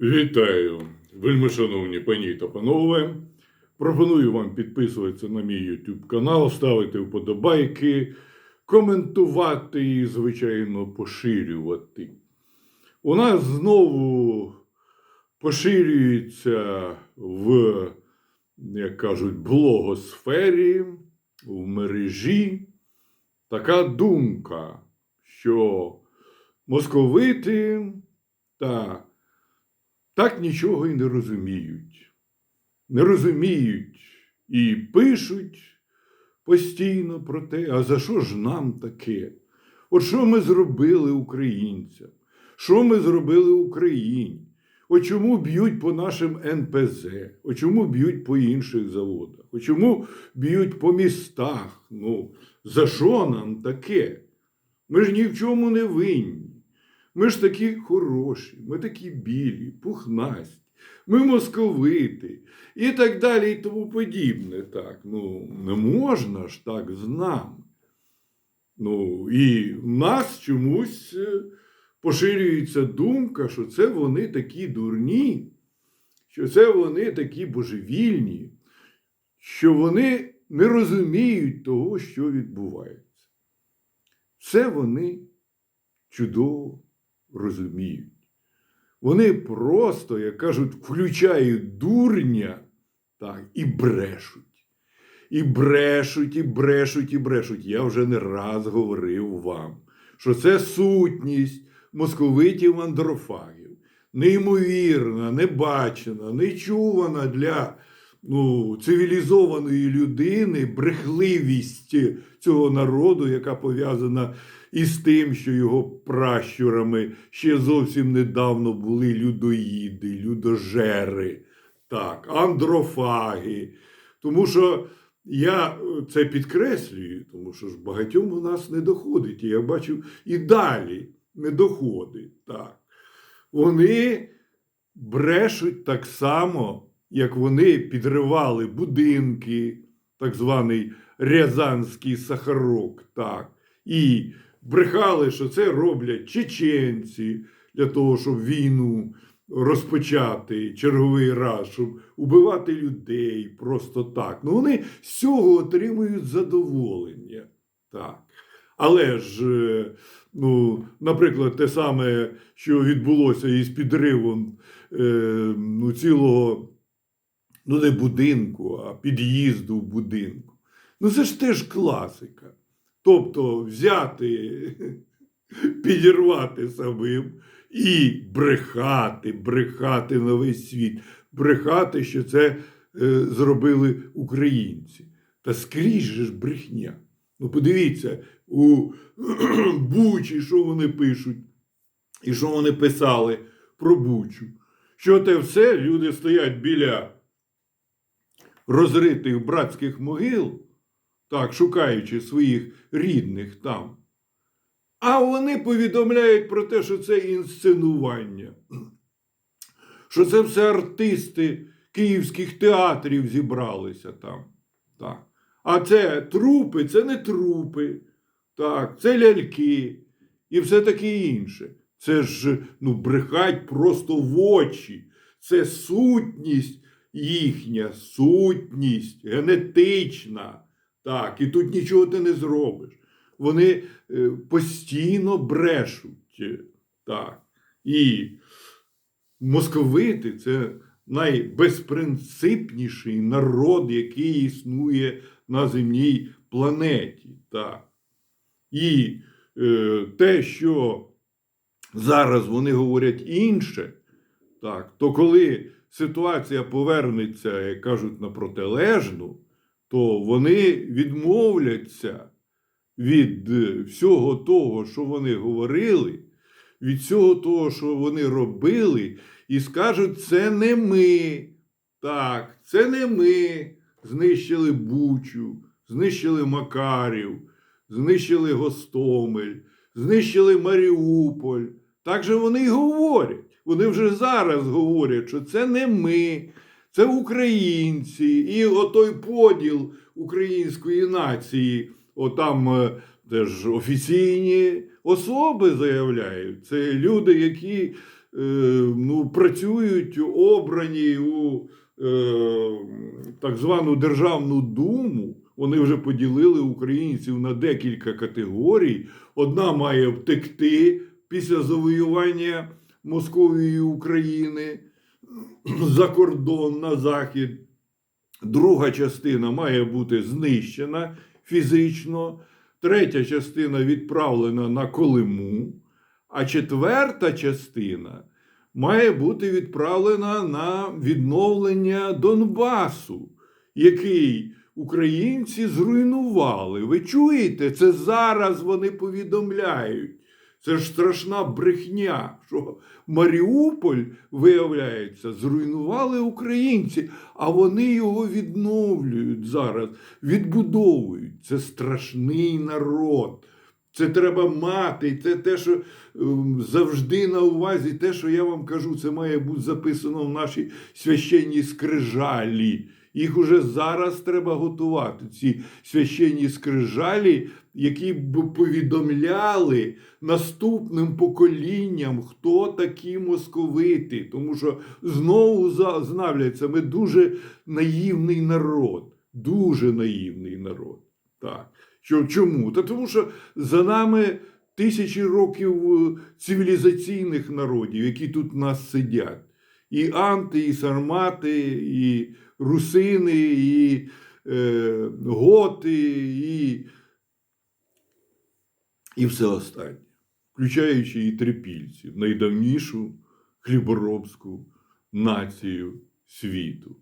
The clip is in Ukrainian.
Вітаю, вельми шановні пані та панове. Пропоную вам підписуватися на мій YouTube канал, ставити вподобайки, коментувати і, звичайно, поширювати. У нас знову поширюється в, як кажуть, блогосфері, в мережі така думка, що московити та так нічого і не розуміють. Не розуміють і пишуть постійно про те, а за що ж нам таке? От що ми зробили українцям? Що ми зробили Україні? От чому б'ють по нашим НПЗ? От чому б'ють по інших заводах? От чому б'ють по містах? Ну, за що нам таке? Ми ж ні в чому не винні. Ми ж такі хороші, ми такі білі, пухнасті, ми московити і так далі, і тому подібне. Так, ну, не можна ж так з нами. Ну, і в нас чомусь е, поширюється думка, що це вони такі дурні, що це вони такі божевільні, що вони не розуміють того, що відбувається. Все вони чудово розуміють. Вони просто, як кажуть, включають дурня так, і брешуть. І брешуть, і брешуть, і брешуть. Я вже не раз говорив вам, що це сутність московитів андрофагів. Неймовірна, небачена, нечувана для ну, цивілізованої людини брехливість цього народу, яка пов'язана із тим, що його пращурами ще зовсім недавно були людоїди, людожери, так, андрофаги. Тому що я е, це підкреслюю, тому що ж багатьом у нас не доходить. І я бачу і далі не доходить. Так. Вони брешуть так само, як вони підривали будинки, так званий Рязанський сахарок. так, і брехали, що це роблять чеченці для того, щоб війну розпочати черговий раз, щоб убивати людей просто так. Ну вони з цього отримують задоволення. Так. Але ж, е, ну, наприклад, те саме, що відбулося із підривом е, ну, цілого, ну не будинку, а під'їзду в будинку. Ну це ж теж класика. Тобто взяти, підірвати самим і брехати, брехати на весь світ, брехати, що це е, зробили українці. Та скрізь же ж брехня. Ну, подивіться, у Бучі, що вони пишуть, і що вони писали про Бучу. Що те все люди стоять біля розритих братських могил, так, шукаючи своїх рідних там. А вони повідомляють про те, що це інсценування, що це все артисти київських театрів зібралися там. Так. А це трупи, це не трупи, так, це ляльки і все таке інше. Це ж ну, брехать просто в очі. Це сутність їхня, сутність генетична. Так, і тут нічого ти не зробиш. Вони е, постійно брешуть. Так. І московити це найбезпринципніший народ, який існує на земній планеті. Так. І е, те, що зараз вони говорять інше, так, то коли ситуація повернеться, як кажуть, на протилежну, то вони відмовляться від е, всього того, що вони говорили, від всього того, що вони робили, і скажуть, це не ми. Так, це не ми знищили Бучу, знищили Макарів, знищили Гостомель, знищили Маріуполь. Так же вони й говорять. Вони вже зараз говорять, що це не ми, це українці. І отой поділ української нації, отам теж офіційні особи заявляють. Це люди, які е, ну, працюють обрані у е, так звану Державну Думу. Вони вже поділили українців на декілька категорій. Одна має втекти після завоювання Московії України за кордон на захід. Друга частина має бути знищена фізично, третя частина відправлена на Колиму, а четверта частина має бути відправлена на відновлення Донбасу, який українці зруйнували. Ви чуєте? Це зараз вони повідомляють. Це ж страшна брехня, що Маріуполь, виявляється, зруйнували українці, а вони його відновлюють зараз, відбудовують. Це страшний народ. Це треба мати. Це те, що ем, завжди на увазі, те, що я вам кажу, це має бути записано в нашій священній скрижалі. Їх уже зараз треба готувати, ці священні скрижалі, які б повідомляли наступним поколінням, хто такі московити. Тому що знову знавляться, ми дуже наївний народ, дуже наївний народ. Так. Чому? Та тому що за нами тисячі років е, цивілізаційних народів, які тут нас сидять. І анти, і сармати, і русини, і е, готи, і, і все останнє, включаючи і трипільців, найдавнішу хліборобську націю світу.